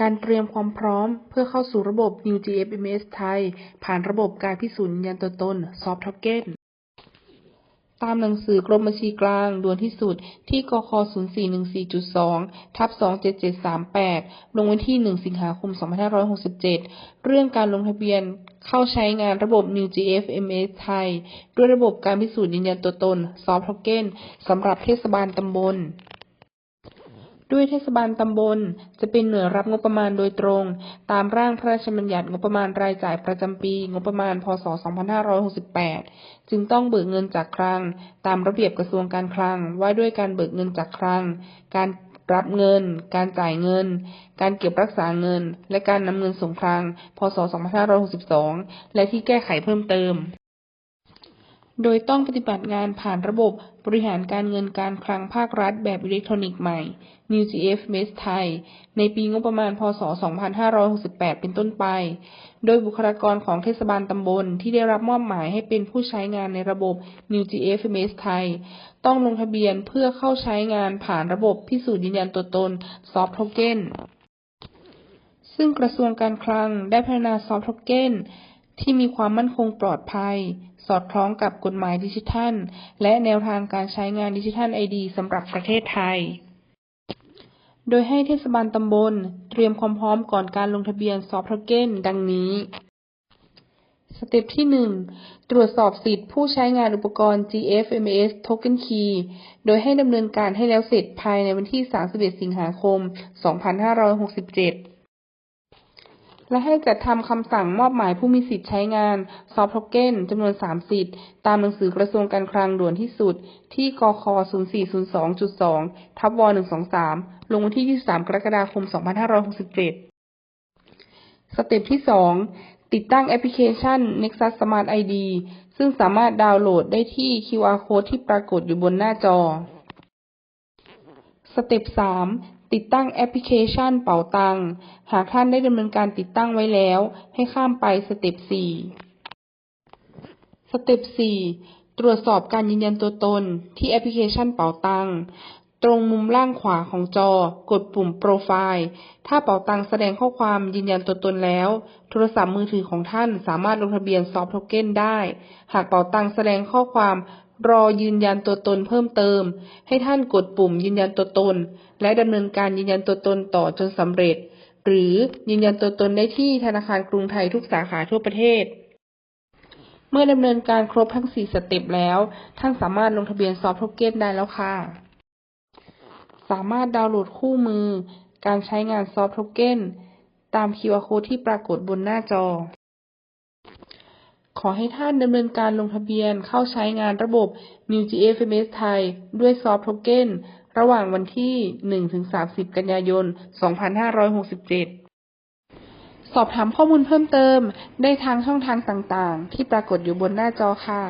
การเตรียมความพร้อมเพื่อเข้าสู่ระบบ New GFMS ไทย ผ่านระบบการพิสูจน์ยืนยันตัวตน Soft Token ตามหนังสือกรมบัญชีกลางด่วนที่สุดที่กค0414.2ทับ27738 ลงวันที่ 1 สิงหาคม 2567 เรื่องการลงทะเบียนเข้าใช้งานระบบ New GFMS ไทย ด้วยระบบการพิสูจน์ยืนยันตัวตน Soft Token สำหรับเทศบาลตำบล ด้วยเทศบาลตำบล จะเป็นหน่วยรับงบประมาณโดยตรง ตามร่างพระราชบัญญัติงบประมาณรายจ่ายประจำปี งบประมาณ พศ 2568 จึงต้องเบิกเงินจากคลัง ตามระเบียบกระทรวงการคลัง ว่าด้วยการเบิกเงินจากคลัง การรับเงิน การจ่ายเงิน การเก็บรักษาเงิน และการนำเงินส่งคลัง พศ 2562 และที่แก้ไขเพิ่มเติม โดยต้องปฏิบัติงานผ่านระบบบริหารการเงินการคลังภาครัฐแบบอิเล็กทรอนิกส์ใหม่ New GFMS ไทย ในปีงบประมาณ พศ 2568 เป็นต้นไป โดยบุคลากรของเทศบาลตำบลที่ได้รับมอบหมายให้เป็นผู้ใช้งานในระบบ New GFMS ไทย ต้องลงทะเบียนเพื่อเข้าใช้งานผ่านระบบพิสูจน์ยืนยันตัวตน Soft Token ซึ่งกระทรวงการคลังได้พัฒนา Soft Token ที่มีความมั่นคงปลอดภัย สอดคล้องกับกฎหมายดิจิทัล และแนวทางการใช้งานดิจิทัลไอดีสำหรับประเทศไทย โดยให้เทศบาลตำบล เตรียมความพร้อมก่อนการลงทะเบียน Soft Token ดังนี้สเต็ปที่ 1 ตรวจสอบสิทธิ์ผู้ใช้งานอุปกรณ์ GFMS Token Key โดยให้ดำเนินการให้แล้วเสร็จภายในวันที่ 31 สิงหาคม 2567 และให้จัดทำคำสั่งมอบหมายผู้มีสิทธิ์ใช้งาน Soft Token จำนวน 3 สิทธิ์ ตามหนังสือกระทรวงการคลังด่วนที่สุด ที่กค0402.2 ทับว123 ลงวันที่ 23 กรกฎาคม 2567 สเต็ปที่ 2 ติดตั้งแอปพลิเคชัน Nexus Smart ID ซึ่งสามารถดาวน์โหลดได้ที่ QR Code ที่ปรากฏอยู่บนหน้าจอสเต็ป 3 ติดตั้งแอปพลิเคชันเป๋าตัง หากท่านได้ดำเนินการติดตั้งไว้แล้ว ให้ข้ามไปสเต็ป 4 สเต็ป 4 ตรวจสอบการยืนยันตัวตนที่แอปพลิเคชันเป๋าตัง ตรงมุมล่างขวาของจอ กดปุ่มโปรไฟล์ ถ้าเป๋าตังแสดงข้อความยืนยันตัวตนแล้ว โทรศัพท์มือถือของท่านสามารถลงทะเบียน Soft Token ได้ หากเป๋าตังแสดงข้อความ รอยืนยันตัวตนเพิ่มเติม ให้ท่านกดปุ่มยืนยันตัวตน และดำเนินการยืนยันตัวตนต่อจนสำเร็จ หรือยืนยันตัวตนได้ที่ธนาคารกรุงไทยทุกสาขาทั่วประเทศ เมื่อดำเนินการครบทั้ง 4 สเต็ปแล้ว ท่านสามารถลงทะเบียน Soft Token ได้แล้วค่ะ สามารถดาวน์โหลดคู่มือ การใช้งาน Soft Token ตาม QR Code ที่ปรากฏบนหน้าจอ ขอให้ท่านดำเนินการลงทะเบียนเข้าใช้งานระบบ New GFMS ไทย ด้วย Soft Token ระหว่างวันที่ 1-30 กันยายน 2567 สอบถามข้อมูลเพิ่มเติมได้ทางช่องทางต่างๆ ที่ปรากฏอยู่บนหน้าจอค่ะ